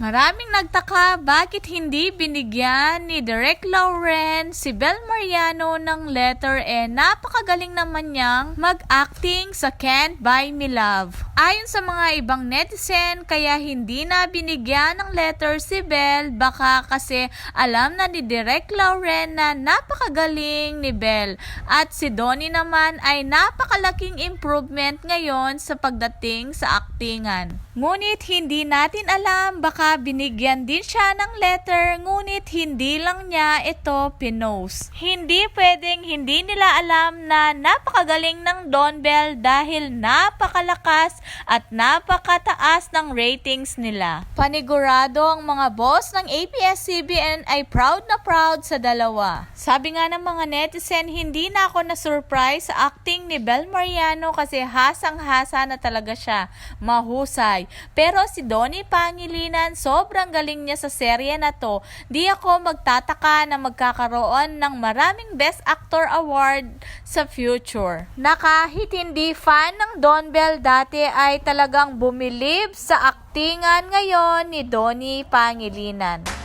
Maraming nagtaka bakit hindi binigyan ni Direk Lauren si Bel Mariano ng letter eh napakagaling naman niyang mag-acting sa Can't Buy Me Love. Ayon sa mga ibang netizen kaya hindi na binigyan ng letter si Bel baka kasi alam na ni Direk Lauren na napakagaling ni Bel at si Donnie naman ay napakalaking improvement ngayon sa pagdating sa aktingan. Ngunit hindi natin alam baka binigyan din siya ng letter ngunit hindi lang niya ito pinost. Hindi pwedeng hindi nila alam na napakagaling ng Don Bell dahil napakalakas at napakataas ng ratings nila. Panigurado ang mga boss ng ABS-CBN ay proud na proud sa dalawa. Sabi nga ng mga netizen, hindi na ako na-surprise sa acting ni Bel Mariano kasi hasang-hasa na talaga siya. Mahusay. Pero si Donnie Pangilinan, sobrang galing niya sa serye na to. Di ako magtataka na magkakaroon ng maraming Best Actor Award sa future. Na kahit hindi fan ng Don Bell dati ay talagang bumilib sa aktingan ngayon ni Donnie Pangilinan.